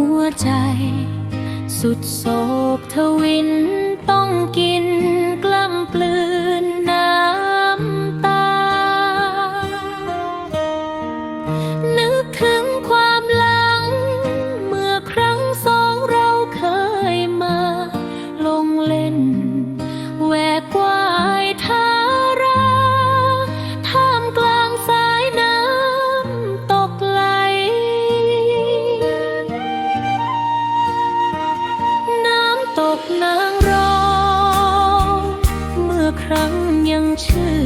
หัวใจ สุดโศกทวินต้องกินกล รั้งยังชื่อ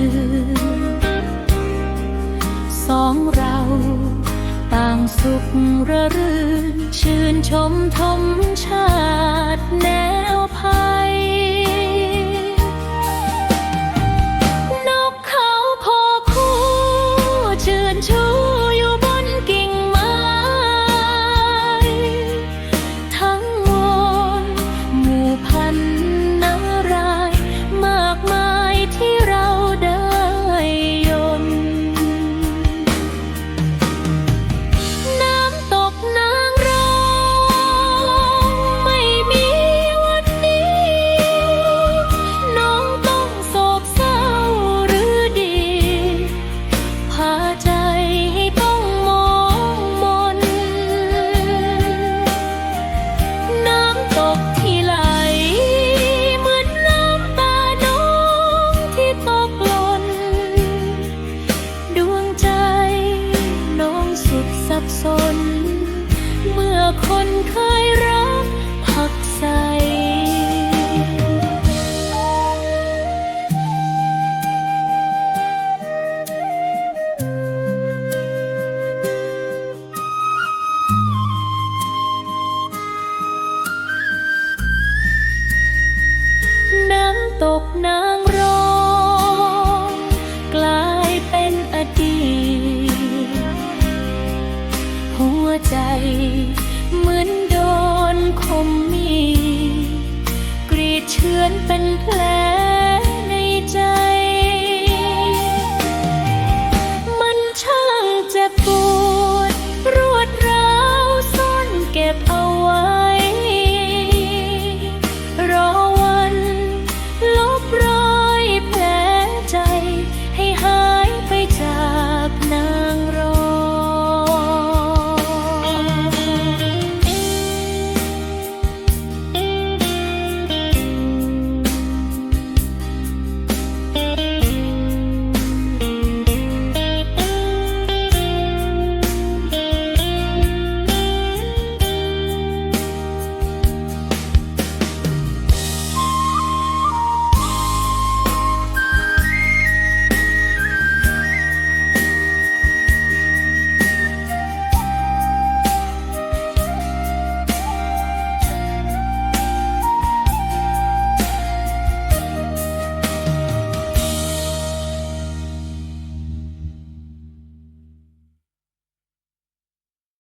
สองเราต่างสุขระรื่นชื่นชมทมชาติแน ตกนางรองกลายเป็นอดีต หัวใจเหมือนโดนคมมีกรีดเชือนเป็นแผลในใจ มันช่างเจ็บปวด